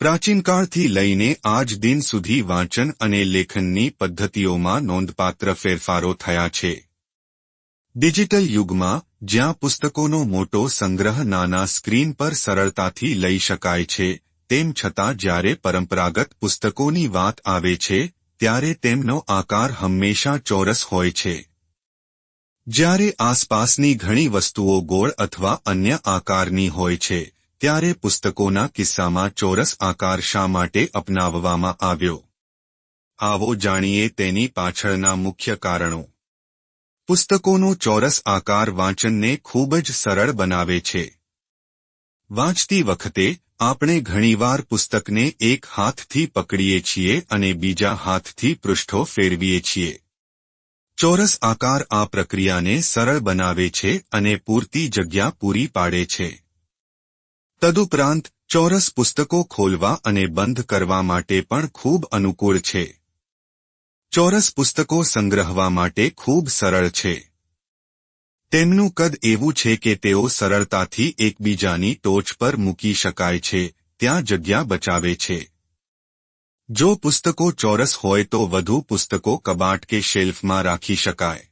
પ્રાચીનકાળથી લઈને આજ દિન સુધી વાંચન અને લેખનની પદ્ધતિઓમાં નોંધપાત્ર ફેરફારો થયા છે. ડિજિટલ યુગમાં, જ્યાં પુસ્તકોનો મોટો સંગ્રહ નાના સ્ક્રીન પર સરળતાથી લઈ શકાય છે, તેમ છતાં જ્યારે પરંપરાગત પુસ્તકોની વાત આવે છે, ત્યારે તેમનો આકાર હંમેશા ચોરસ હોય છે. જ્યારે આસપાસની ઘણી વસ્તુઓ ગોળ અથવા અન્ય આકારની હોય છે ત્યારે પુસ્તકોના કિસ્સામાં ચોરસ આકાર શા માટે અપનાવવામાં આવ્યો? આવો જાણીએ તેની પાછળના મુખ્ય કારણો. પુસ્તકોનો ચોરસ આકાર વાંચનને ખૂબ જ સરળ બનાવે છે. વાંચતી વખતે આપણે ઘણીવાર પુસ્તકને એક હાથથી પકડીએ છીએ અને બીજા હાથથી પૃષ્ઠો ફેરવીએ છીએ. ચોરસ આકાર આ પ્રક્રિયાને સરળ બનાવે છે અને પૂરતી જગ્યા પૂરી પાડે છે. તદુપરાંત ચોરસ પુસ્તકો ખોલવા અને બંધ કરવા માટે પણ ખૂબ અનુકૂળ છે. ચોરસ પુસ્તકો સંગ્રહવા માટે ખૂબ સરળ છે. તેમનું કદ એવું છે કે તેઓ સરળતાથી એકબીજાની ટોચ પર મૂકી શકાય છે, ત્યાં જગ્યા બચાવે છે. જો પુસ્તકો ચોરસ હોય તો વધુ પુસ્તકો કબાટ કે શેલ્ફમાં રાખી શકાય.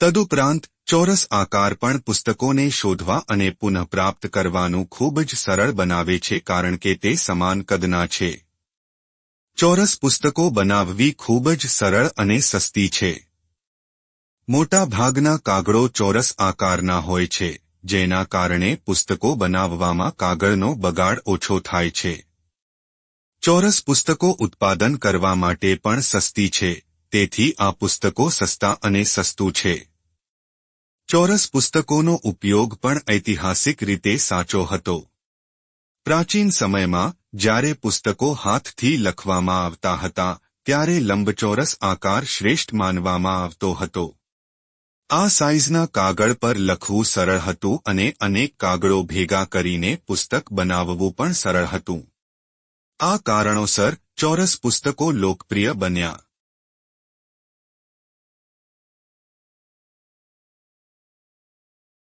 તદુપરાંત ચોરસ આકાર પણ પુસ્તકોને શોધવા અને પુનઃપ્રાપ્ત કરવાનું ખૂબ જ સરળ બનાવે છે કારણ કે તે સમાન કદના છે. ચોરસ પુસ્તકો બનાવવી ખૂબ જ સરળ અને સસ્તી છે. મોટા ભાગના કાગળો ચોરસ આકારના હોય છે, જેના કારણે પુસ્તકો બનાવવામાં કાગળનો બગાડ ઓછો થાય છે. ચોરસ પુસ્તકો ઉત્પાદન કરવા માટે પણ સસ્તી છે, તેથી આ પુસ્તકો સસ્તા અને સસ્તું છે. ચોરસ પુસ્તકોનો ઉપયોગ પણ ઐતિહાસિક રીતે સાચો હતો. પ્રાચીન સમયમાં, જ્યારે પુસ્તકો હાથથી લખવામાં આવતા હતા, ત્યારે લંબચોરસ આકાર શ્રેષ્ઠ માનવામાં આવતો હતો. આ સાઇઝના કાગળ પર લખવું સરળ હતું અને અનેક કાગળો ભેગા કરીને પુસ્તક બનાવવું પણ સરળ હતું. આ કારણોસર ચોરસ પુસ્તકો લોકપ્રિય બન્યા.